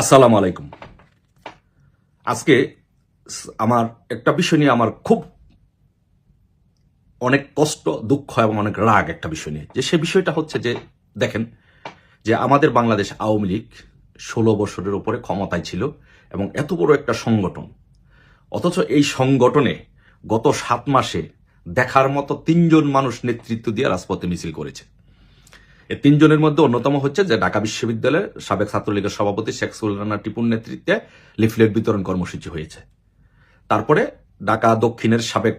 আসসালামু আলাইকুম। আজকে আমার একটা বিষয় নিয়ে আমার খুব অনেক কষ্ট, দুঃখ এবং অনেক রাগ একটা বিষয় নিয়ে। যে সে বিষয়টা হচ্ছে যে, দেখেন, যে আমাদের বাংলাদেশ আওয়ামী লীগ ষোলো বছরের উপরে ক্ষমতায় ছিল এবং এত বড় একটা সংগঠন। অথচ এই সংগঠনে গত সাত মাসে দেখার মতো তিনজন মানুষ নেতৃত্ব দিয়ে রাজপথে মিছিল করেছে। এই তিনজনের মধ্যে অন্যতম হচ্ছে যে ঢাকা বিশ্ববিদ্যালয়ের সাবেক ছাত্রলীগের সভাপতি শেখ সুলতানা টিপুর নেতৃত্বে লিফলেট বিতরণ কর্মসূচি হয়েছে। তারপরে ঢাকা দক্ষিণের সাবেক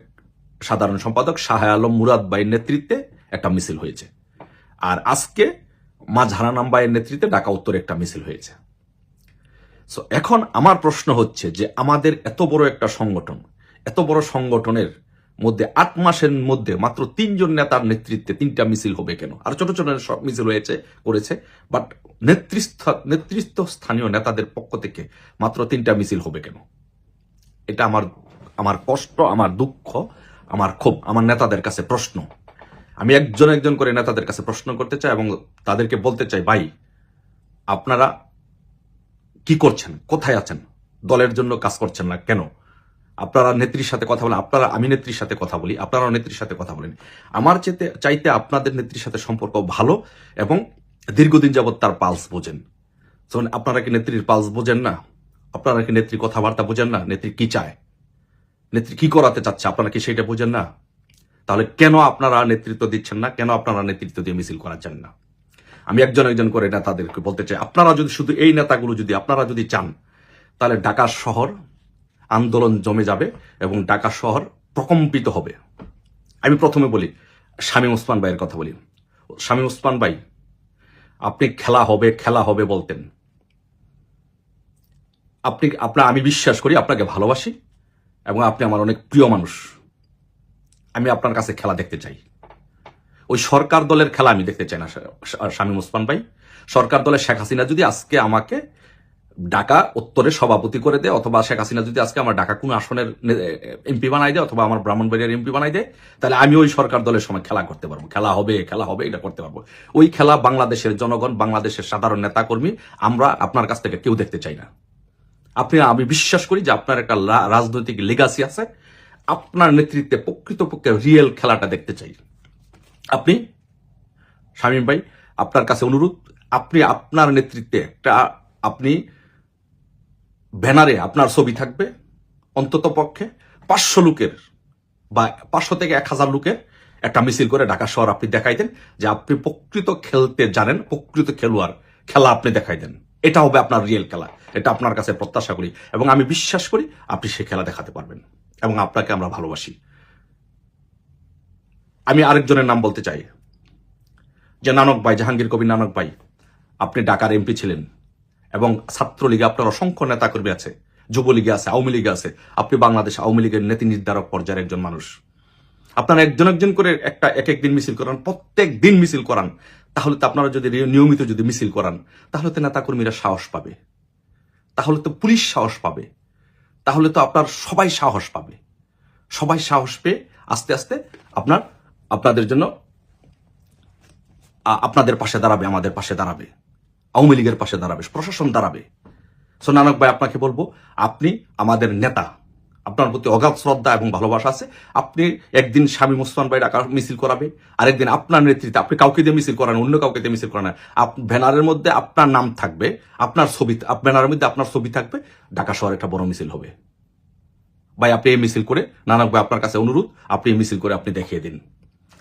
সাধারণ সম্পাদক শাহ আলম মুরাদ বাইয়ের নেতৃত্বে একটা মিছিল হয়েছে। আর আজকে মাঝহারা নাম্বাইয়ের নেতৃত্বে ঢাকা উত্তরে একটা মিছিল হয়েছে। সো এখন আমার প্রশ্ন হচ্ছে যে আমাদের এত বড় একটা সংগঠন, এত বড় সংগঠনের মধ্যে আট মাসের মধ্যে মাত্র তিনজন নেতার নেতৃত্বে তিনটা মিছিল হবে কেন? আর ছোট ছোট সব মিছিল হয়েছে, করেছে বাট নেতৃস্থ নেতৃত্ব স্থানীয় নেতাদের পক্ষ থেকে মাত্র তিনটা মিছিল হবে কেন? এটা আমার আমার কষ্ট, আমার দুঃখ, আমার ক্ষোভ, আমার নেতাদের কাছে প্রশ্ন। আমি একজন একজন করে নেতাদের কাছে প্রশ্ন করতে চাই এবং তাদেরকে বলতে চাই, ভাই, আপনারা কি করছেন? কোথায় আছেন? দলের জন্য কাজ করছেন না কেন? আপনারা নেত্রীর সাথে কথা বলেন, আপনারা আমি নেত্রীর সাথে কথা বলি, আপনারাও নেত্রীর সাথে কথা বলেন। আমার চেতে, চাইতে আপনাদের নেত্রীর সাথে সম্পর্ক ভালো এবং দীর্ঘদিন যাবৎ তার পালস বোঝেন। তো আপনারা কি নেত্রীর পালস বোঝেন না? আপনারা কি নেত্রীর কথাবার্তা বোঝেন না? নেত্রী কি চায়? নেত্রী কি করাতে চাচ্ছে? আপনারা কি সেটা বোঝেন না? তাহলে কেন আপনারা নেতৃত্ব দিচ্ছেন না? কেন আপনারা নেতৃত্ব দিয়ে মিছিল করাচ্ছেন না? আমি একজন একজন করে নেতাদেরকে বলতে চাই, আপনারা যদি শুধু এই নেতাগুলো যদি, আপনারা যদি চান, তাহলে ঢাকা শহর আন্দোলন জমে যাবে এবং ঢাকা শহর প্রকম্পিত হবে। আমি প্রথমে বলি, শামীম ওসমান ভাইয়ের কথা বলি। শামীম ওসমান ভাই, আপনি খেলা হবে খেলা হবে বলতেন। আপনি, আপনার, আমি বিশ্বাস করি আপনাকে ভালোবাসি এবং আপনি আমার অনেক প্রিয় মানুষ। আমি আপনার কাছে খেলা দেখতে চাই। ওই সরকার দলের খেলা আমি দেখতে চাই না, শামীম ওসমান ভাই। সরকার দলের শেখ হাসিনা যদি আজকে আমাকে ঢাকা উত্তরে সভাপতি করে দেয়, অথবা শেখ হাসিনা যদি আজকে আমার ঢাকা কোন আসনের এমপি বানাই দেয়, অথবা আমার ব্রাহ্মণবাড়িয়ার এমপি বানাই দেয়, তাহলে আমি ওই সরকার দলের সময় খেলা করতে পারব। খেলা হবে খেলা হবে, এটা করতে পারব। ওই খেলা বাংলাদেশের জনগণ, বাংলাদেশের সাধারণ নেতাকর্মী, আমরা আপনার কাছ থেকে কেউ দেখতে চাই না। আপনি, আমি বিশ্বাস করি যে আপনার একটা রাজনৈতিক লেগাসি আছে, আপনার নেতৃত্বে প্রকৃতপক্ষে রিয়েল খেলাটা দেখতে চাই। আপনি, শামীম ভাই, আপনার কাছে অনুরোধ, আপনি আপনার নেতৃত্বে একটা, আপনি ব্যানারে আপনার ছবি থাকবে, অন্তত পক্ষে পাঁচশো লোকের বা পাঁচশো থেকে এক হাজার লোকের একটা মিছিল করে ঢাকা শহর আপনি দেখাই দেন যে আপনি প্রকৃত খেলতে জানেন, প্রকৃত খেলোয়াড় খেলা আপনি দেখাই দেন। এটা হবে আপনার রিয়েল খেলা, এটা আপনার কাছে প্রত্যাশা করি এবং আমি বিশ্বাস করি আপনি সে খেলা দেখাতে পারবেন এবং আপনাকে আমরা ভালোবাসি। আমি আরেকজনের নাম বলতে চাই, যে নানক ভাই, জাহাঙ্গীর কবি নানক ভাই, আপনি ঢাকার এমপি ছিলেন। এবং ছাত্রলীগে আপনার অসংখ্য নেতা কর্মী আছে, যুবলীগে আছে আওয়ামী লীগে আছে। আপনি বাংলাদেশ আওয়ামী লীগের নীতি নির্ধারক পর্যায়ের একজন মানুষ। আপনারা একজন একজন করে একটা এক এক দিন মিছিল করান, প্রত্যেক দিন মিছিল করান। তাহলে তো আপনারা যদি নিয়মিত যদি মিছিল করান, তাহলে তো নেতা কর্মীরা সাহস পাবে। তাহলে তো পুলিশ সাহস পাবে। তাহলে তো আপনার সবাই সাহস পাবে। সবাই সাহস পেয়ে আস্তে আস্তে আপনার, আপনাদের জন্য আপনাদের পাশে দাঁড়াবে, আমাদের পাশে দাঁড়াবে। আওয়ামী লীগের পাশে দাঁড়াবে, প্রশাসন দাঁড়াবে। সো নানক ভাই, আপনাকে বলব, আপনি আমাদের নেতা। আপনার প্রতি অগাধ শ্রদ্ধা এবং ভালোবাসা আছে। আপনি একদিন স্বামী মুসলমান ভাই ডাকা মিছিল করাবে, আরেকদিন আপনার নেতৃত্বে, আপনি কাউকে দিয়ে মিছিল করান, অন্য কাউকে দিয়ে মিছিল করান ব্যানারের মধ্যে আপনার নাম থাকবে, আপনার ছবি ব্যানারের মধ্যে আপনার ছবি থাকবে, ঢাকা শহরে একটা বড় মিছিল হবে। ভাই, আপনি এই মিছিল করে, নানক ভাই, আপনার কাছে অনুরোধ, আপনি এই মিছিল করে আপনি দেখিয়ে দিন।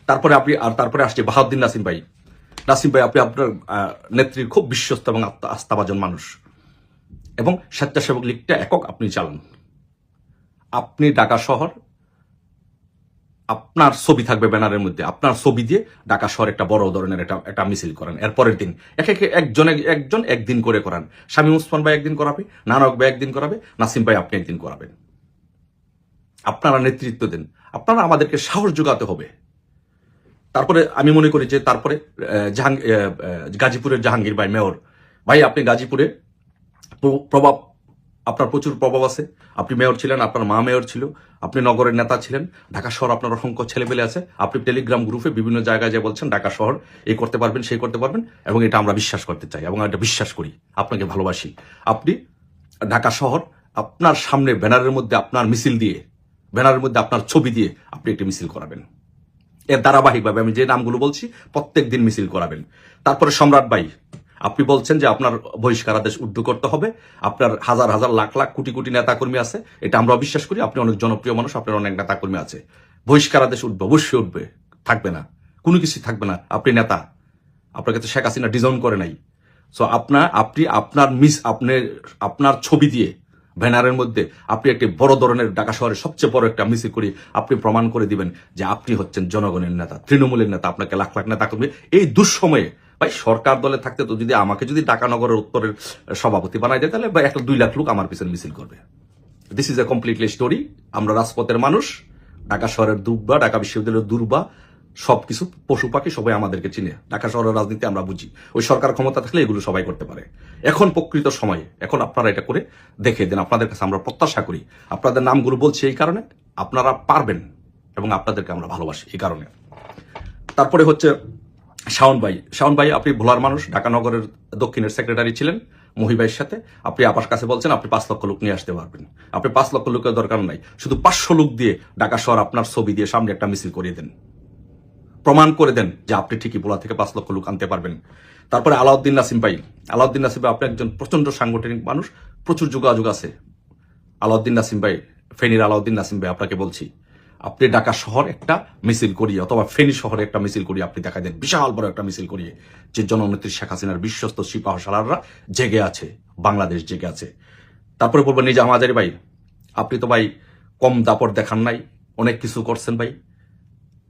তারপরে আপনি, আর তারপরে আসছে বাহাউদ্দিন নাসিম ভাই। নাসিম ভাই, আপনি আপনার নেত্রীর খুব বিশ্বস্ত এবং আস্থা- আস্থাভাজন মানুষ। এবং স্বেচ্ছাসেবক লীগটা একক আপনি চালান। আপনি ঢাকা শহর, আপনার ছবি থাকবে ব্যানারের মধ্যে। আপনার ছবি দিয়ে ঢাকা শহর একটা বড় ধরনের একটা একটা মিছিল করেন। এরপরের দিন এক এক একজন একজন একদিন করে করান। স্বামী উসমান ভাই একদিন করাবে, নানক ভাই একদিন করাবে, নাসিম ভাই আপনি একদিন করাবেন। আপনারা নেতৃত্ব দেন। আপনারা আমাদেরকে সাহস যোগাতে হবে। তারপরে আমি মনে করি যে তারপরে জাহাং গাজীপুরের জাহাঙ্গীর ভাই মেয়র। ভাই, আপনি গাজীপুরে প্র- প্রভাব, আপনার প্রচুর প্রভাব আছে। আপনি মেয়র ছিলেন, আপনার মা মেয়র ছিল, আপনি নগরের নেতা ছিলেন। ঢাকা শহর আপনার অসংখ্য ছেলেপেলে আছে। আপনি টেলিগ্রাম গ্রুপে বিভিন্ন জায়গায় যে বলছেন, ঢাকা শহর এই করতে পারবেন সেই করতে পারবেন, এবং এটা আমরা বিশ্বাস করতে চাই, এবং এটা বিশ্বাস করি, আপনাকে ভালোবাসি। আপনি ঢাকা শহর, আপনার সামনে ব্যানারের মধ্যে আপনার মিছিল দিয়ে, ব্যানারের মধ্যে আপনার ছবি দিয়ে আপনি একটি মিছিল করাবেন। এর ধারাবাহিকভাবে আমি যে নামগুলো বলছি, প্রত্যেক দিন মিছিল করাবেন। তারপরে সম্রাট ভাই, আপনি বলছেন যে আপনার বহিষ্কারাদেশ উদ্ধ করতে হবে। আপনার হাজার হাজার লাখ লাখ কোটি কোটি নেতাকর্মী আছে। এটা আমরা বিশ্বাস করি, আপনি অনেক জনপ্রিয় মানুষ, আপনার অনেক নেতাকর্মী আছে। বহিষ্কারাদেশ উঠবে অবশ্যই উঠবে, থাকবে না। কোনো কিছু থাকবে না। আপনি নেতা আপনাকে তো শেখ হাসিনা ডিজাইন করে নাই। সো আপনার আপনি আপনার মিস আপনার আপনার ছবি দিয়ে ব্যানারের মধ্যে আপনি একটি বড় ধরনের ঢাকা শহরের সবচেয়ে বড় একটা মিছিল করি, আপনি প্রমাণ করে দিবেন যে আপনি হচ্ছেন জনগণের নেতা, তৃণমূলের নেতা, আপনাকে লাখ লাখ নেতা করবে। এই দুঃসময়ে, ভাই, সরকার দলে থাকতে তো যদি আমাকে যদি ঢাকা নগরের উত্তরের সভাপতি বানাই দেয়, তাহলে একটা দুই লাখ লোক আমার পিছনে মিছিল করবে। This is a completely story আমরা রাজপথের মানুষ, ঢাকা শহরের দুর্বা, ঢাকা বিশ্ববিদ্যালয়ের দুর্বা সবকিছু পশু পাখি সবাই আমাদেরকে চিনে। ঢাকা শহরের রাজনীতি আমরা বুঝি। ওই সরকার ক্ষমতা থাকলে এগুলো সবাই করতে পারে। এখন প্রকৃত সময়ে, এখন আপনারা এটা করে দেখে দেন, আপনাদের কাছে আমরা প্রত্যাশা করি। আপনাদের নামগুলো বলছি এই কারণে, আপনারা পারবেন এবং আপনাদেরকে আমরা ভালোবাসি এই কারণে। তারপরে হচ্ছে শাওন ভাই। শাওন ভাই, আপনি ভোলার মানুষ, ঢাকা নগরের দক্ষিণের সেক্রেটারি ছিলেন মহিবাইয়ের সাথে। আপনি আপার কাছে বলছেন, আপনি পাঁচ লক্ষ লোক নিয়ে আসতে পারবেন। আপনি পাঁচ লক্ষ লোকের দরকার নাই। শুধু পাঁচশো লোক দিয়ে ঢাকা শহর আপনার ছবি দিয়ে সামনে একটা মিছিল করিয়ে দেন। প্রমাণ করে দেন যে আপনি ঠিকই ভোলা থেকে পাঁচ লক্ষ লোক আনতে পারবেন। তারপরে আলাউদ্দিন নাসিম ভাই, আলাউদ্দিন নাসিম ভাই আপনি একজন প্রচণ্ড সাংগঠনিক মানুষ, প্রচুর যোগাযোগ আছে। আলাউদ্দিন নাসিম ভাই, ফেনীর আলাউদ্দিন নাসিম ভাই, আপনাকে বলছি, আপনি ঢাকা শহর একটা মিছিল করিয়ে, অথবা ফেনী শহরে একটা মিছিল করিয়ে আপনি দেখা দেন, বিশাল বড় একটা মিছিল করিয়ে, যে জননেত্রী শেখ হাসিনার বিশ্বস্ত সিপাহ সালাররা জেগে আছে, বাংলাদেশ জেগে আছে। তারপরে বলব নিজে আমাদের ভাই, আপনি তো ভাই কম দাপট দেখান নাই, অনেক কিছু করছেন ভাই।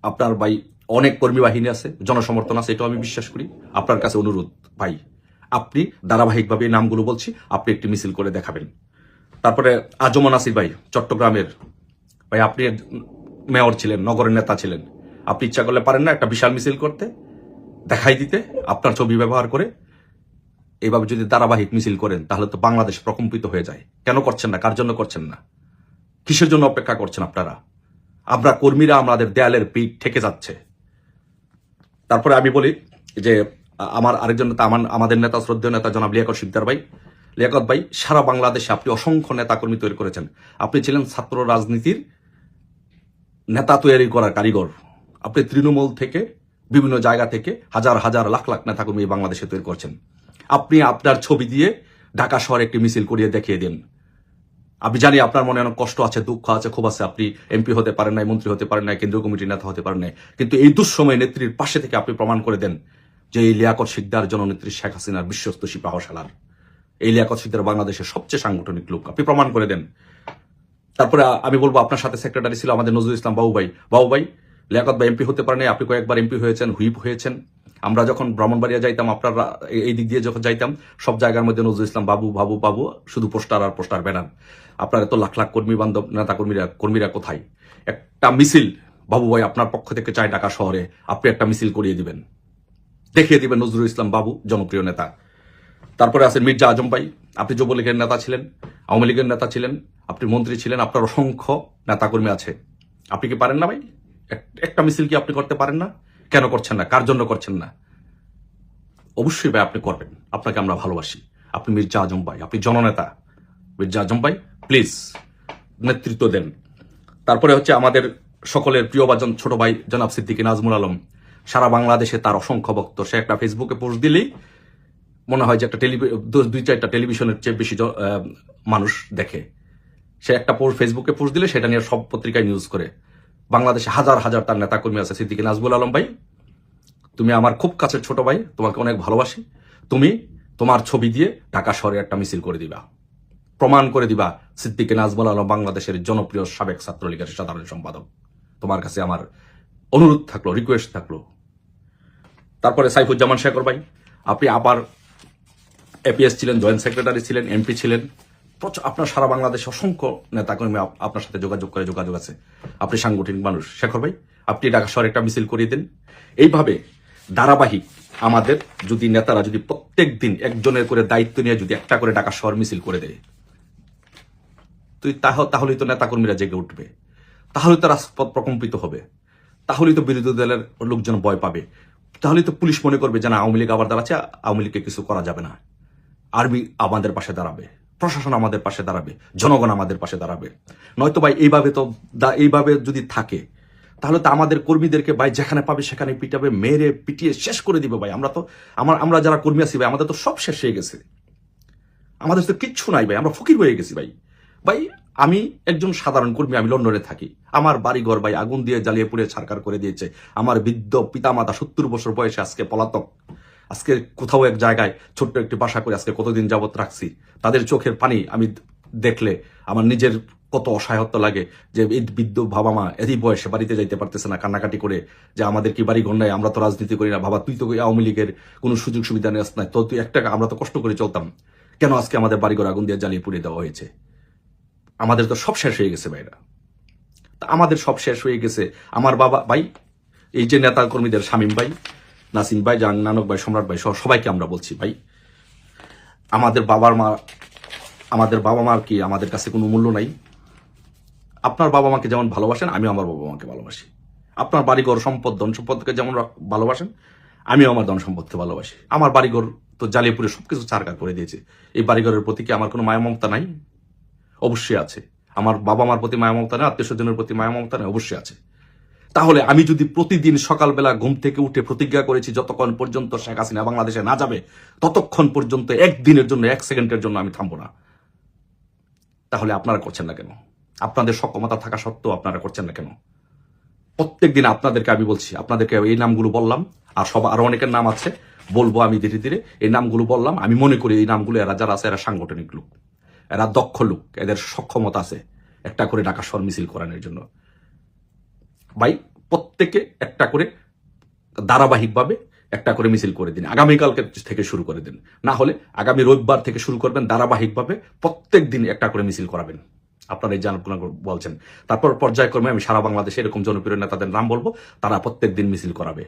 আপনার ভাই অনেক কর্মী বাহিনী আছে, জনসমর্থন আছে, এটাও আমি বিশ্বাস করি। আপনার কাছে অনুরোধ, ভাই, আপনি ধারাবাহিকভাবে এই নামগুলো বলছি, আপনি একটি মিছিল করে দেখাবেন। তারপরে আজমন আসির ভাই, চট্টগ্রামের, ভাই, আপনি মেয়র ছিলেন, নগরের নেতা ছিলেন। আপনি ইচ্ছা করলে পারেন না একটা বিশাল মিছিল করতে, দেখাই দিতে, আপনার ছবি ব্যবহার করে। এভাবে যদি ধারাবাহিক মিছিল করেন, তাহলে তো বাংলাদেশ প্রকম্পিত হয়ে যায়। কেন করছেন না? কার জন্য করছেন না? কিসের জন্য অপেক্ষা করছেন আপনারা? আমরা কর্মীরা আমাদের দেয়ালের পিঠ ঠেকে যাচ্ছে। তারপরে আমি বলি যে, আমার আরেকজন নেতা, আমার, আমাদের নেতা, শ্রদ্ধেয় নেতা জনাব লিয়াকত শিকদার ভাই। লিয়াকত ভাই, সারা বাংলাদেশে আপনি অসংখ্য নেতা কর্মী তৈরি করেছেন। আপনি ছিলেন ছাত্র রাজনীতির নেতা তৈরি করার কারিগর। আপনি তৃণমূল থেকে, বিভিন্ন জায়গা থেকে হাজার হাজার, লাখ লাখ নেতাকর্মী বাংলাদেশে তৈরি করছেন। আপনি আপনার ছবি দিয়ে ঢাকা শহরে একটি মিছিল করিয়ে দেখিয়ে দিন। আমি জানি আপনার মনে অনেক কষ্ট আছে, দুঃখ আছে ক্ষোভ আছে। আপনি এমপি হতে পারেন নাই, মন্ত্রী হতে পারেন নাই, কেন্দ্রীয় কমিটির নেতা হতে পারেন নাই। কিন্তু এই দুঃসময় নেত্রীর পাশে থেকে আপনি প্রমাণ করে দেন যে এই লিয়াকত শিকদার জননেত্রী শেখ হাসিনার বিশ্বস্ত সিপাহ সালার এই লিয়াকত শিকদার বাংলাদেশের সবচেয়ে সাংগঠনিক লোক। আপনি প্রমাণ করে দেন। তারপরে আমি বলব, আপনার সাথে সেক্রেটারি ছিল আমাদের নজরুল ইসলাম বাবু ভাই। বাবু ভাই, লিয়াকত বা এমপি হতে পারেন, আপনি কয়েকবার এমপি হয়েছেন, হুইপ হয়েছেন। আমরা যখন ব্রাহ্মণবাড়িয়া যাইতাম, আপনারা এই- এই দিক দিয়ে যখন যাইতাম, সব জায়গার মধ্যে নজরুল ইসলাম বাবু বাবু বাবু, শুধু পোস্টার আর পোস্টার, ব্যানার। আপনার এত লাখ লাখ কর্মী বান্ধব নেতা কর্মীরা কোথায়? একটা মিছিল, বাবু ভাই আপনার পক্ষ থেকে চাই ঢাকা শহরে, আপনি একটা মিছিল করিয়ে দিবেন। দেখিয়ে দিবেন নজরুল ইসলাম বাবু, জনপ্রিয় নেতা। তারপরে আছেন মির্জা আজম ভাই, আপনি যুবলীগের নেতা ছিলেন, আওয়ামী লীগের নেতা ছিলেন, আপনি মন্ত্রী ছিলেন, আপনার অসংখ্য নেতাকর্মী আছে। আপনি কি পারেন না ভাই? এক- একটা মিছিল কি আপনি করতে পারেন না? কেন করছেন না? কার জন্য করছেন না? অবশ্যই ভাই আপনি করবেন। আপনাকে আমরা ভালোবাসি। আপনি মির্জা আজম ভাই, আপনি জননেতা। মির্জা আজম ভাই প্লিজ, নেতৃত্ব দেন। তারপরে হচ্ছে আমাদের সকলের প্রিয় প্রিয়বাজন ছোট ভাই জনাব সিদ্দিকী নাজমুল আলম। সারা বাংলাদেশে তার অসংখ্য ভক্ত। সে একটা ফেসবুকে পোস্ট দিলেই মনে হয় যে একটা টেলিভি দুই চারটা টেলিভিশনের চেয়ে বেশি মানুষ দেখে। সে একটা পোস্ট ফেসবুকে পোস্ট দিলে সেটা নিয়ে সব পত্রিকায় নিউজ করে। বাংলাদেশে হাজার হাজার তার নেতাকর্মী আছে। সিদ্দিকী নাজমুল আলম ভাই, তুমি আমার খুব কাছের ছোট ভাই, তোমাকে অনেক ভালোবাসি। তুমি তোমার ছবি দিয়ে ঢাকা শহরে একটা মিছিল করে দিবা। প্রমাণ করে দিবা সিদ্দিকে নাজমুল আলম বাংলাদেশের জনপ্রিয় সাবেক ছাত্রলীগের সাধারণ সম্পাদক। তোমার কাছে আমার অনুরোধ থাকল রিকোয়েস্ট থাকল। তারপরে সাইফুজ্জামান শেখর ভাই, আপনি আবার এপিএস ছিলেন জয়েন্ট সেক্রেটারি ছিলেন এমপি ছিলেন। প্রচ- আপনার সারা বাংলাদেশে অসংখ্য নেতাকর্মী আপনার সাথে যোগাযোগ করে যোগাযোগ আছে। আপনি সাংগঠনিক মানুষ। শেখর ভাই, আপনি ঢাকা শহরে একটা মিছিল করিয়ে দিন। এইভাবে ধারাবাহিক আমাদের যদি নেতারা যদি প্রত্যেক দিন একজনের করে দায়িত্ব নিয়ে যদি একটা করে ঢাকা শহর মিছিল করে দেয় তুই তাহ- তাহলেই তো নেতাকর্মীরা জেগে উঠবে। তাহলে তো রাজপথ প্রকম্পিত হবে। তাহলেই তো বিরোধী দলের লোকজন ভয় পাবে। তাহলেই তো পুলিশ মনে করবে যে না, আওয়ামী লীগ আবার দাঁড়াচ্ছে, আওয়ামী লীগকে কিছু করা যাবে না। আর্মি আমাদের পাশে দাঁড়াবে। প্রশাসন আমাদের পাশে দাঁড়াবে। জনগণ আমাদের পাশে দাঁড়াবে। নয়তো ভাই এইভাবে তো এইভাবে যদি থাকে, তাহলে তো আমাদের কর্মীদেরকে ভাই যেখানে পাবে সেখানে পিটাবে, মেরে পিটিয়ে শেষ করে দিবে ভাই। আমরা তো আমার আমরা যারা কর্মী আছি ভাই, আমাদের তো সব শেষ হয়ে গেছে। আমাদের তো কিচ্ছু নাই ভাই, আমরা ফকির হয়ে গেছি ভাই। ভাই, আমি একজন সাধারণ কর্মী, আমি লন্ডনে থাকি। আমার বাড়ি ঘর ভাই আগুন দিয়ে জ্বালিয়ে পুড়ে ছারকার করে দিয়েছে। আমার বৃদ্ধ পিতামাতা সত্তর বছর বয়সে আজকে পলাতক। আজকে কোথাও এক জায়গায় ছোট্ট একটি বাসা করে আজকে কতদিন যাবত রাখছি, তাদের চোখের পানি আমি দেখলে আমার নিজের কত অসহায়ত্ব লাগে যে এই বৃদ্ধ বাবা মা এই বয়সে বাড়িতে যাইতে পারতেছে না কান্নাকাটি করে যে আমাদের কি বাড়ি নাই, আমরা তো রাজনীতি করি না। বাবা, তুই তো আওয়ামী লীগের কোনো সুযোগ সুবিধা নেস নাই তো তুই একটা আমরা তো কষ্ট করে চলতাম। কেন আজকে আমাদের বাড়িঘর আগুন দিয়ে জ্বালিয়ে পুড়িয়ে দেওয়া হয়েছে? আমাদের তো সব শেষ হয়ে গেছে ভাইরা। তা আমাদের সব শেষ হয়ে গেছে। আমার বাবা, ভাই, এই যে নেতা কর্মীদের শামীম ভাই, নাসিম ভাই জাং নানক ভাই, সম্রাট ভাই, সহ সবাইকে আমরা বলছি, ভাই, আমাদের বাবার মা, আমাদের বাবা মার কি আমাদের কাছে কোনো মূল্য নাই? আপনার বাবা মাকে যেমন ভালোবাসেন আমি আমার বাবা মাকে ভালোবাসি। আপনার বাড়িঘর সম্পদ, ধন সম্পদকে যেমন ভালোবাসেন, আমিও আমার ধন সম্পদকে ভালোবাসি। আমার বাড়িঘর তো জ্বালিয়ে পুড়ে সবকিছু চারকার করে দিয়েছে। এই বাড়িঘরের প্রতি কি আমার কোনো মায়া মমতা নাই? অবশ্যই আছে। আমার বাবা মার প্রতি মায়া মমতা নেই আত্মীয় স্বজনের প্রতি মায়া মমতা নেই, অবশ্যই আছে। তাহলে আমি যদি প্রতিদিন সকালবেলা ঘুম থেকে উঠে প্রতিজ্ঞা করেছি, যতক্ষণ পর্যন্ত শেখ হাসিনা বাংলাদেশে না যাবে, ততক্ষণ পর্যন্ত একদিনের জন্য, এক সেকেন্ডের জন্য আমি থামবো না। তাহলে আপনারা করছেন না কেন? আপনাদের সক্ষমতা থাকা সত্ত্বেও আপনারা করছেন না কেন? প্রত্যেক দিন আপনাদেরকে আমি বলছি, আপনাদেরকে এই নামগুলো বললাম, আর সব, আরও অনেকের নাম আছে, বলব আমি ধীরে ধীরে, এই নামগুলো বললাম, আমি মনে করি এই নামগুলো এরা, যারা আছে, এরা সাংগঠনিক লোক। এরা দক্ষ লোক, এদের সক্ষমতা আছে একটা করে ঢাকা শহর মিছিল করানোর জন্য। ভাই, প্রত্যেকে একটা করে ধারাবাহিকভাবে একটা করে মিছিল করে দিন, আগামীকালকে থেকে শুরু করে দিন। না হলে আগামী রবিবার থেকে শুরু করবেন, ধারাবাহিকভাবে প্রত্যেক দিন একটা করে মিছিল করাবেন। আপনারা এই জানাগুলো বলছেন। তারপর পর্যায়ক্রমে আমি সারা বাংলাদেশে এরকম জনপ্রিয় নেতাদের নাম বলব, তারা প্রত্যেক দিন মিছিল করাবে।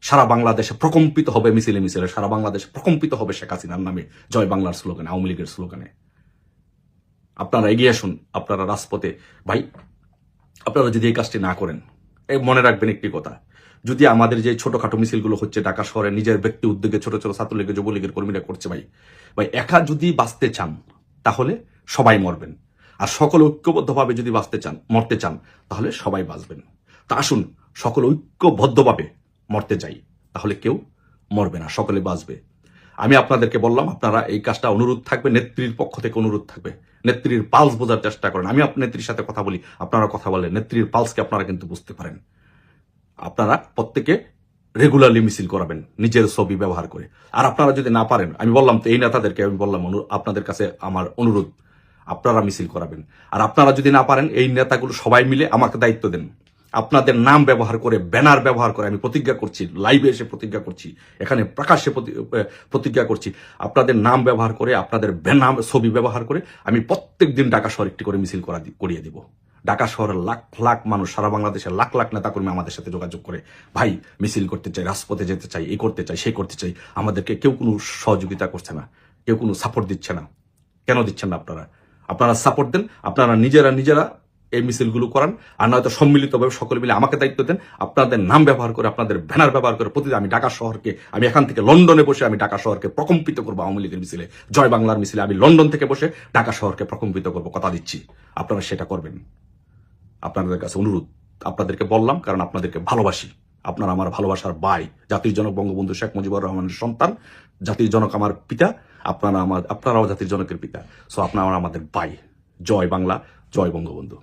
সারা বাংলাদেশে প্রকম্পিত হবে মিছিলে মিছিলে, সারা বাংলাদেশে প্রকম্পিত হবে শেখ হাসিনার নামে, জয় বাংলার স্লোগানে, আওয়ামী লীগের স্লোগানে। আপনারা এগিয়ে আসুন, আপনারা রাজপথে। ভাই, আপনারা যদি এই কাজটি না করেন এই মনে রাখবেন একটি কথা। যদি আমাদের যে ছোটখাটো মিছিলগুলো হচ্ছে ঢাকা শহরে নিজের ব্যক্তি উদ্যোগে ছোট ছোট ছাত্রলীগের, যুবলীগের কর্মীরা করছে, ভাই। ভাই, একা যদি বাঁচতে চান, তাহলে সবাই মরবেন। আর সকল ঐক্যবদ্ধভাবে যদি বাঁচতে চান, মরতে চান, তাহলে সবাই বাঁচবেন। তা আসুন, সকল ঐক্যবদ্ধভাবে মরতে যাই, তাহলে কেউ মরবে না, সকলে বাঁচবে। আমি আপনাদেরকে বললাম, আপনারা এই কাজটা অনুরোধ থাকবে, নেত্রীর পক্ষ থেকে অনুরোধ থাকবে। নেত্রীর পালস বোঝার চেষ্টা করেন। আমি নেত্রীর সাথে কথা বলি, আপনারা কথা বলেন। নেত্রীর পালসকে আপনারা কিন্তু বুঝতে পারেন। আপনারা প্রত্যেকে রেগুলারলি মিছিল করাবেন, নিজের ছবি ব্যবহার করে। আর আপনারা যদি না পারেন, আমি বললাম তো এই নেতাদেরকে আমি বললাম আপনাদের কাছে আমার অনুরোধ, আপনারা মিছিল করাবেন। আর আপনারা যদি না পারেন, এই নেতাগুলো সবাই মিলে আমাকে দায়িত্ব দেন। আপনাদের নাম ব্যবহার করে, ব্যানার ব্যবহার করে আমি প্রতিজ্ঞা করছি লাইভে এসে প্রতিজ্ঞা করছি, এখানে প্রকাশ্যে প্রতিজ্ঞা করছি। আপনাদের নাম ব্যবহার করে, আপনাদের ব্যানাম ছবি ব্যবহার করে আমি প্রত্যেক দিন ঢাকা শহর একটি করে মিছিল করা করিয়ে দিব। ঢাকা শহরের লাখ লাখ মানুষ, সারা বাংলাদেশের লাখ লাখ নেতাকর্মী আমাদের সাথে যোগাযোগ করে, ভাই, মিছিল করতে চাই, রাজপথে যেতে চাই এই করতে চাই সেই করতে চাই, আমাদেরকে কেউ কোনো সহযোগিতা করছে না, কেউ কোনো সাপোর্ট দিচ্ছে না। কেন দিচ্ছেন না আপনারা? আপনারা সাপোর্ট দেন, আপনারা নিজেরা নিজেরা এই মিছিলগুলো করান। আর নয়তো সম্মিলিতভাবে সকলে মিলে আমাকে দায়িত্ব দেন। আপনাদের নাম ব্যবহার করে, আপনাদের ব্যানার ব্যবহার করে প্রতিদিন আমি ঢাকা শহরকে, আমি এখান থেকে লন্ডনে বসে আমি ঢাকা শহরকে প্রকম্পিত করব আওয়ামী লীগের মিছিলে। জয় বাংলার মিছিলে আমি লন্ডন থেকে বসে ঢাকা শহরকে প্রকম্পিত করব কথা দিচ্ছি। আপনারা সেটা করবেন। আপনাদের কাছে অনুরোধ, আপনাদেরকে বললাম কারণ আপনাদেরকে ভালোবাসি। আপনারা আমার ভালোবাসার বাই, জাতির জনক বঙ্গবন্ধু শেখ মুজিবুর রহমানের সন্তান, জাতির জনক আমার পিতা, আপনারা আমার আপনারাও জাতির জনকের পিতা। সো আপনারা আমাদের বাই। জয় বাংলা, জয় বঙ্গবন্ধু।